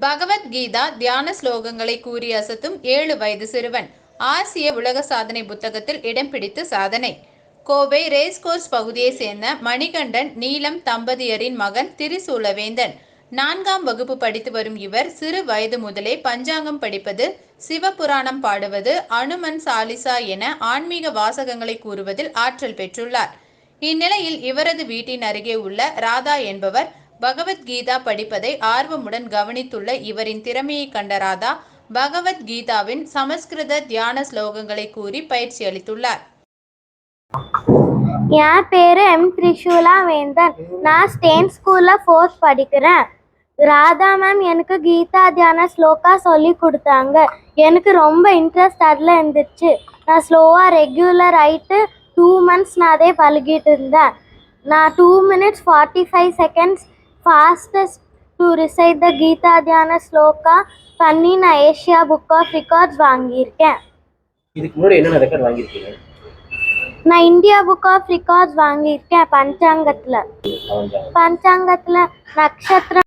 பகவத்கீதா தியான ஸ்லோகங்களை கூறி அசத்தும் ஏழு வயது சிறுவன். ஆசிய உலக சாதனை புத்தகத்தில் இடம் பிடித்து சாதனை. கோவை ரேஸ்கோர்ஸ் பகுதியைச் சேர்ந்த மணிகண்டன் நீலம் தம்பதியரின் மகன் திரிசூலவேந்தன். நான்காம் வகுப்பு படித்து வரும் இவர் சிறு வயது முதலே பஞ்சாங்கம் படிப்பது சிவபுராணம் பாடுவது அனுமன் சாலிசா என ஆன்மீக வாசகங்களை கூறுவதில் ஆற்றல் பெற்றுள்ளார். இந்நிலையில் இவரது வீட்டின் அருகே உள்ள ராதா என்பவர் பகவத்கீதா படிப்பதை ஆர்வமுடன் கவனித்துள்ள இவரின் திறமையை கண்ட ராதா பகவத்கீதாவின் சமஸ்கிருத தியான ஸ்லோகங்களை கூறி பயிற்சி அளித்துள்ளார். என் பேரு எம் த்ரிஷூலா வேந்தன். நான் ஸ்டேன் ஸ்கூல்ல ஃபோர்த் படிக்கிறேன். ராதா மேம் எனக்கு கீதா தியான ஸ்லோகா சொல்லி கொடுத்தாங்க. எனக்கு ரொம்ப இன்ட்ரெஸ்ட் அதில் இருந்துச்சு. நான் ஸ்லோவாக ரெகுலர் ஆயிட்டு டூ மந்த்ஸ் நான் அதே பழகிட்டு இருந்தேன். நான் two minutes forty five seconds fastest to recite the Gita Dhyana shloka பண்ணி நான் ஏஷியா புக் ஆஃப் ரெக்கார்ட்ஸ் வாங்கியிருக்கேன். இதுக்கு முன்னாடி என்னென்ன ரெக்கார்ட் வாங்கியிருக்கீங்க? நான் இந்தியா புக் ஆஃப் ரெக்கார்ட்ஸ் வாங்கியிருக்கேன் பஞ்சாங்கத்தில். பஞ்சாங்கத்தில் நட்சத்திரம்